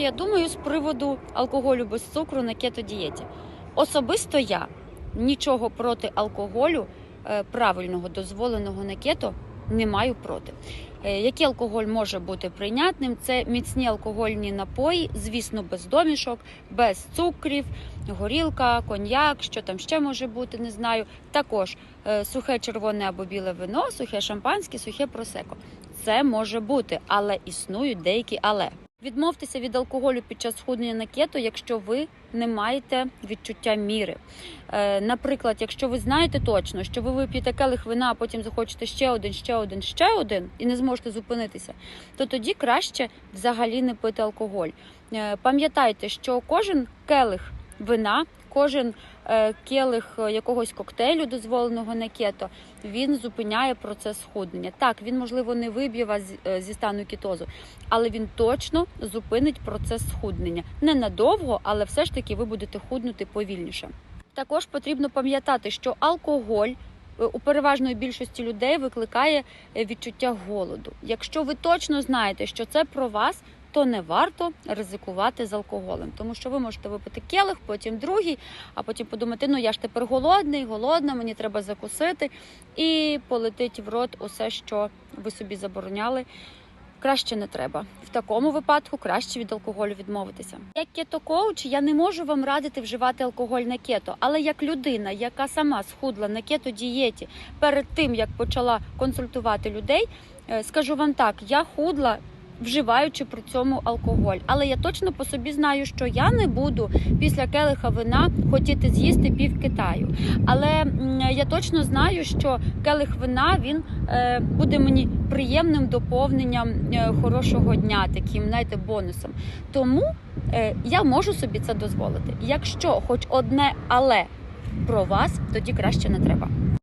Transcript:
я думаю з приводу алкоголю без цукру на кетодієті? Особисто я нічого проти алкоголю е, правильного, дозволеного на кето не маю проти. Е, Який алкоголь може бути прийнятним? Це міцні алкогольні напої, звісно, без домішок, без цукрів, горілка, коньяк, що там ще може бути, не знаю. Також е, сухе червоне або біле вино, сухе шампанське, сухе просеко. Це може бути, але існують деякі але. Відмовтеся від алкоголю під час схуднення на кето, якщо ви не маєте відчуття міри. Е, наприклад, якщо ви знаєте точно, що ви вип'єте келих вина, а потім захочете ще один, ще один, ще один і не зможете зупинитися, то тоді краще взагалі не пити алкоголь. Е, пам'ятайте, що кожен келих вина, кожен е, келих е, якогось коктейлю, дозволеного на кето, він зупиняє процес схуднення. Так, він можливо не виб'є вас е, зі стану кетозу, але він точно зупинить процес схуднення. Ненадовго, але все ж таки ви будете худнути повільніше. Також потрібно пам'ятати, що алкоголь у переважної більшості людей викликає відчуття голоду. Якщо ви точно знаєте, що це про вас, то не варто ризикувати з алкоголем, тому що ви можете випити келих, потім другий, а потім подумати, ну я ж тепер голодний, голодна, мені треба закусити, і полетить в рот усе, що ви собі забороняли. Краще не треба. В такому випадку краще від алкоголю відмовитися. Як кето-коуч я не можу вам радити вживати алкоголь на кето, але як людина, яка сама схудла на кето-дієті перед тим, як почала консультувати людей, е, скажу вам так: я худла. Вживаючи при цьому алкоголь, але я точно по собі знаю, що я не буду після келиха вина хотіти з'їсти пів Китаю. Але я точно знаю, що келих вина він е, буде мені приємним доповненням е, хорошого дня, таким знаєте, бонусом. Тому е, я можу собі це дозволити. Якщо хоч одне але про вас, тоді краще не треба.